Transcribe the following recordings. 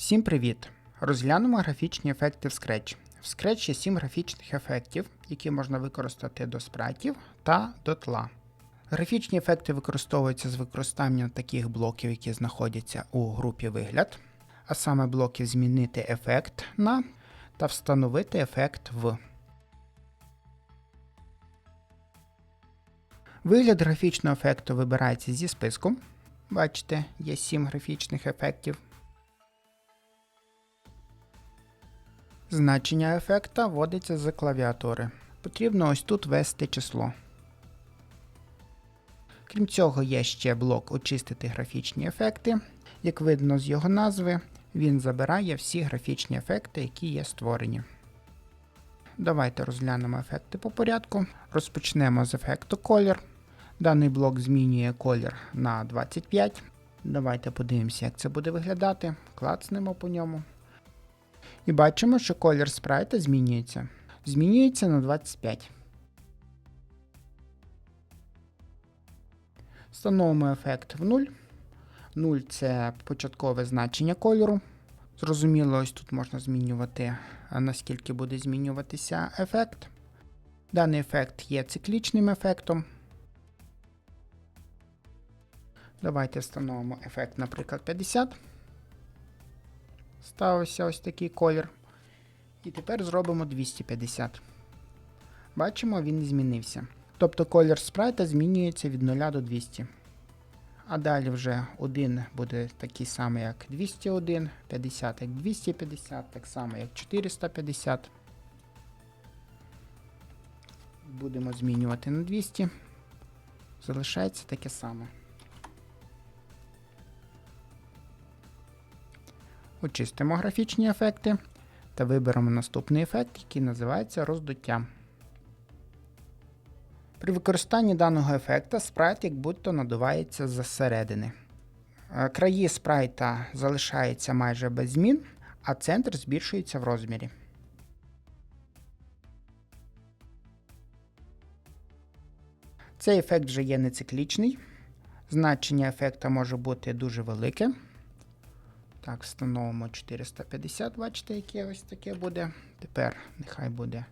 Всім привіт! Розглянемо графічні ефекти в Scratch. В Scratch є 7 графічних ефектів, які можна використати до спрайтів та до тла. Графічні ефекти використовуються з використанням таких блоків, які знаходяться у групі вигляд, а саме блоків змінити ефект на та встановити ефект в. Вигляд графічного ефекту вибирається зі списку. Бачите, є 7 графічних ефектів. Значення ефекта вводиться з клавіатури. Потрібно ось тут ввести число. Крім цього, є ще блок Очистити графічні ефекти. Як видно з його назви, він забирає всі графічні ефекти, які є створені. Давайте розглянемо ефекти по порядку. Розпочнемо з ефекту колір. Даний блок змінює колір на 25. Давайте подивимося, як це буде виглядати. Клацнемо по ньому. І бачимо, що колір спрайта змінюється. Змінюється на 25. Встановимо ефект в 0. 0 це початкове значення кольору. Зрозуміло, ось тут можна змінювати, наскільки буде змінюватися ефект. Даний ефект є циклічним ефектом. Давайте встановимо ефект, наприклад, 50. Ставився ось такий колір. І тепер зробимо 250. Бачимо, він змінився. Тобто колір спрайта змінюється від 0 до 200. А далі вже 1 буде такий самий, як 201, 50 як 250, так само як 450. Будемо змінювати на 200. Залишається таке саме. Очистимо графічні ефекти та виберемо наступний ефект, який називається роздуття. При використанні даного ефекта спрайт як будто надувається зсередини. Е, Краї спрайта залишаються майже без змін, а центр збільшується в розмірі. Цей ефект вже є нециклічний. Значення ефекта може бути дуже велике. Так, встановимо 450, бачите, яке ось таке буде. Тепер нехай буде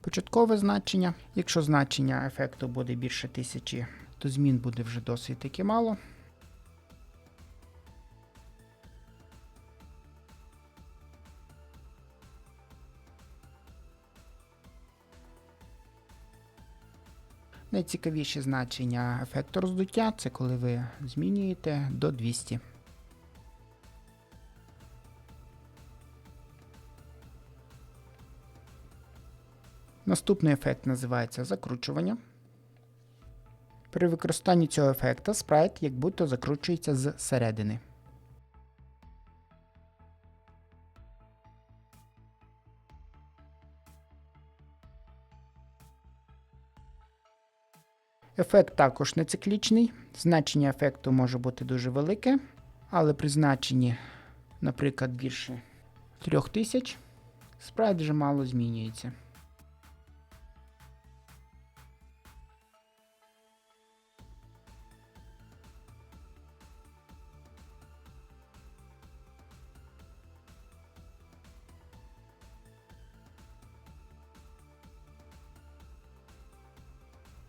початкове значення. Якщо значення ефекту буде більше 1000, то змін буде вже досить таки мало. Найцікавіші значення ефекту роздуття це коли ви змінюєте до 200. Наступний ефект називається закручування. При використанні цього ефекта спрайт як будто закручується з середини. Ефект також не циклічний. Значення ефекту може бути дуже велике, але при значенні, наприклад, більше 3000, спрайт вже мало змінюється.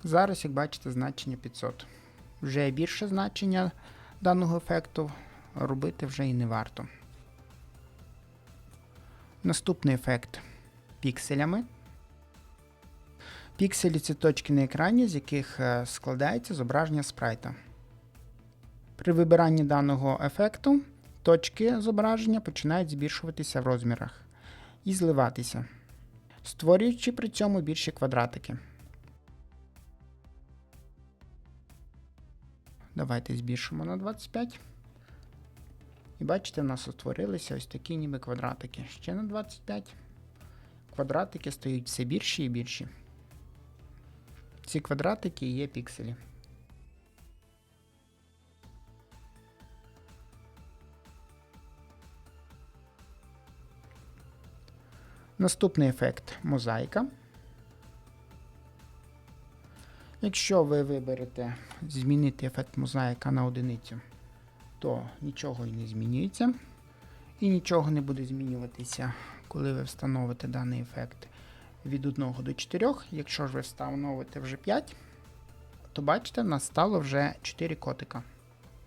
Зараз, як бачите, значення 500. Вже більше значення даного ефекту робити вже і не варто. Наступний ефект пікселями. Пікселі це точки на екрані, з яких е, складається зображення спрайта. При вибиранні даного ефекту точки зображення починають збільшуватися в розмірах і зливатися, створюючи при цьому більші квадратики. Давайте збільшимо на 25. І бачите, в нас утворилися ось такі ніби квадратики. Ще на 25. Квадратики стають все більші і більші. Ці квадратики є пікселі. Наступний ефект мозаїка. Якщо ви виберете змінити ефект мозаїка на одиницю, то нічого і не змінюється. І нічого не буде змінюватися, коли ви встановите даний ефект від 1 до 4. Якщо ж ви встановите вже 5, то бачите, нас стало вже 4 котика.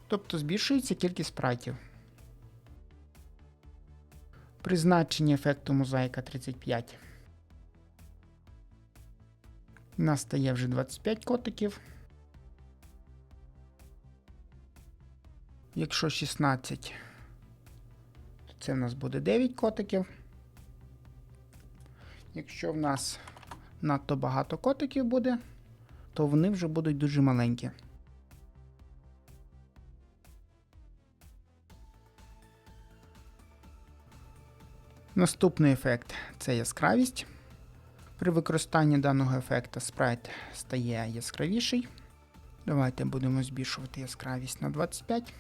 Тобто збільшується кількість спрайтів. Призначення ефекту мозаїка 35. У нас стає вже 25 котиків. Якщо 16, то це в нас буде 9 котиків. Якщо в нас надто багато котиків буде, то вони вже будуть дуже маленькі. Наступний ефект це яскравість. При використанні даного ефекта спрайт стає яскравіший. Давайте будемо збільшувати яскравість на 25.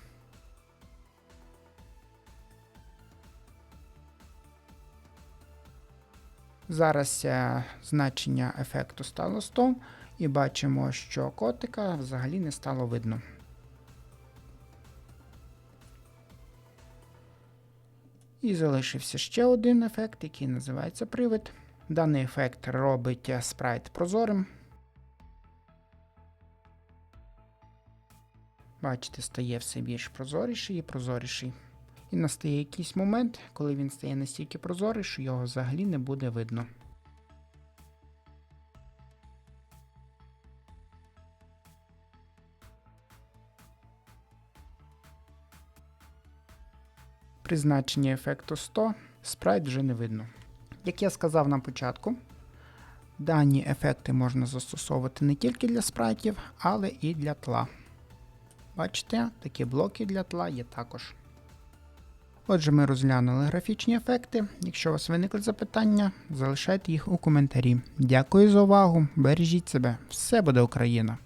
Зараз е, значення ефекту стало 100, і бачимо, що котика взагалі не стало видно. І залишився ще один ефект, який називається привид. Даний ефект робить спрайт прозорим. Бачите, стає все більш прозоріший і прозоріший. І настає якийсь момент, коли він стає настільки прозорий, що його взагалі не буде видно. При значенні ефекту 100 спрайт вже не видно. Як я сказав на початку, дані ефекти можна застосовувати не тільки для спрайтів, але і для тла. Бачите, такі блоки для тла є також. Отже, ми розглянули графічні ефекти. Якщо у вас виникли запитання, залишайте їх у коментарі. Дякую за увагу, бережіть себе, все буде Україна!